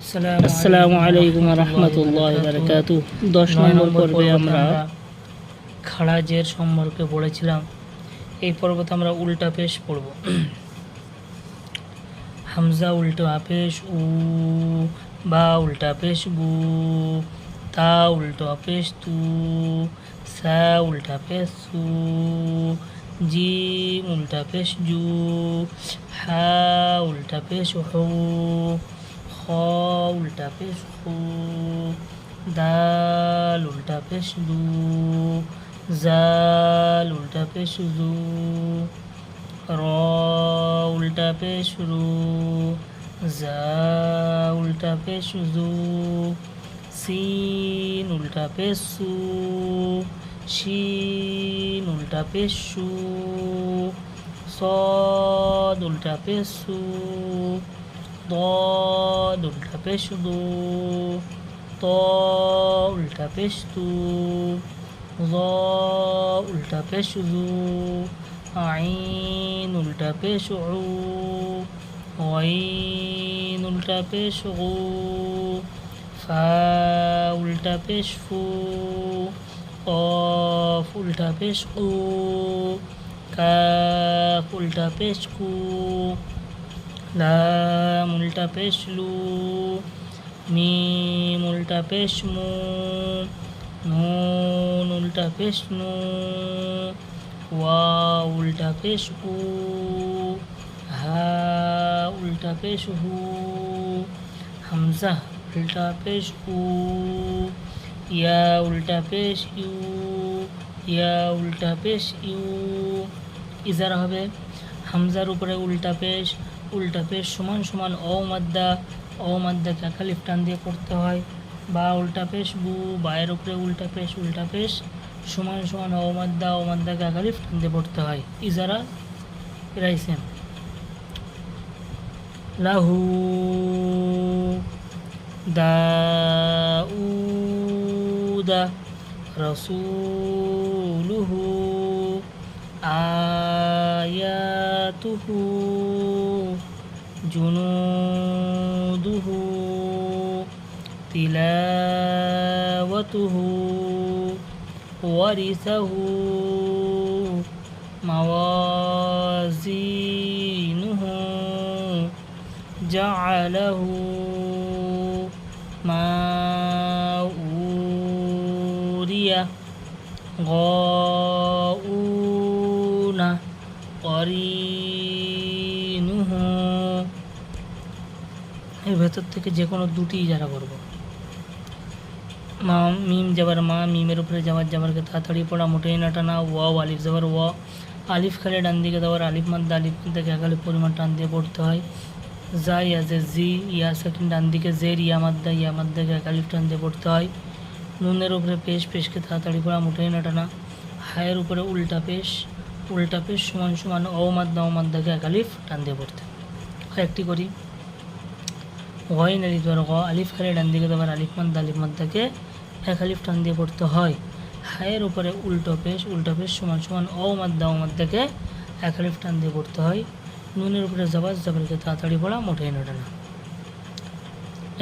আসসালামু আলাইকুম রহমতুল্লাহ বারকাতু। দশ নম্বর পর্বে আমরা খাড়াজের সম্পর্কে পড়েছিলাম এই পর্বতে আমরা উল্টা পেশ পড়ব। হামজা উল্টা পেশ উ বা উল্টা পেশ বু তা উল্টা পেশ তু সা উল্টা পেশ সু জিম উল্টা পেশ জু হা উল্টা পেশ হু উল্টা পেশ খু দাল, উল্টা পেশ দু, জাল, উল্টা পেশ দু, র, উল্টা পেশ রু, জা, উল্টা পেশ জু, সিন, উল্টা পেশ সু, শিন, উল্টা পেশ সু, সদ, উল্টা পেশ সু ضاد উল্টা পেশ দু ত উল্টা পেশ তু জ উল্টা পেশ জু আইন উল্টা পেশ উ غين উল্টা পেশ গু ফা উল্টা পেশ ফু قاف উল্টা পেশ কু কাফ উল্টা পেশ কু লাম উল্টা পেশ লু মিম উল্টা পেশ মু নুন উল্টা পেশ নু ওয়া উল্টা পেশ উ হা উল্টা পেশ হু হামজা উল্টা পেশ উ ইয়া উল্টা পেশ ইউ ইয়া উল্টা পেশ ইউ ইজারা হবে হামজার উপরে উল্টা পেশ উল্টা পেশ সমান সমান অ মাদ্দা, অ মাদ্দাকে একালিফ টান দিয়ে করতে হয়। বা উল্টা পেশ বু বায়ের উপরে উল্টা পেশ উল্টা পেশ, সমান সমান অ মাদ্দা, অ মাদ্দাকে টান দিয়ে পড়তে হয়। ইজারা রাইসেন লাহু দাউদা রসুলুহু আয়াতুহু جنوده تلاوته ورثه موازينه جعله ماوريا غاؤون قرينه এর ভেতর থেকে যে কোনো দুটি যারা করব। মা, মিম যাবার মা, মিমের উপরে যাবার যাবারকে তাড়াতাড়ি পড়া, মোটেই না টানা আলিফ যাবার ওয়া। আলিফ খালে ডান দিকে দেওয়ার আলিফ মাদ্দা আলিফ থেকে একালি পরিমাণ টান দিয়ে পড়তে হয়। জা ইয়াজে জি, ইয়া, সেকেন্ড ডান দিকে জের ইয়া মাদ্দা ইয়া মাদ্দাকে একালিফ টান দিয়ে পড়তে হয়। নুনের উপরে পেশ, পেশকে তাড়াতাড়ি পড়া, মোটেই না। টানা হায়ের উপরে উল্টা পেশ উল্টা পেশ সমান সমান ও মাদ্দা ও মাদ্দাকে একালিফ টান দিয়ে পড়তে একটি করি। গয়ন আলিফ ধর গ আলিফ খালি ডান দিকে দেওয়ার আলিফ মাদ্দা আলিফ মাদ্দাকে এক আলিফ টান দিয়ে পড়তে হয়। হায়ের উপরে উল্টো পেশ উল্টো পেশ সমান সমান ও মাদ্দা ও মাদ্দাকে এক আলিফ টান দিয়ে পড়তে হয়। নুনের উপরে জবাজ জবরকে তাড়াতাড়ি পড়া, মোটেই নোটে না।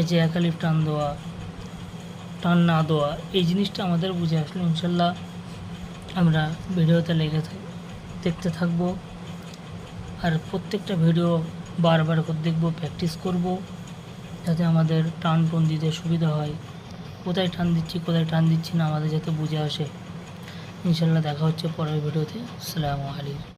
এই যে এক আলিফ টান দেওয়া, টান না দেওয়া, এই জিনিসটা আমাদের বুঝে আসলো ইনশাল্লাহ আমরা ভিডিওতে লেগে থাক, দেখতে থাকব। আর প্রত্যেকটা ভিডিও বারবার করে দেখব প্র্যাকটিস করব। যাতে আমাদের টান টন দিতে সুবিধা হয়। কোথায় টান দিচ্ছি, কোথায় টান দিচ্ছি না আমাদের যাতে বুঝে আসে। ইনশাল্লাহ দেখা হচ্ছে পরের ভিডিওতে। আসসালামু আলাইকুম।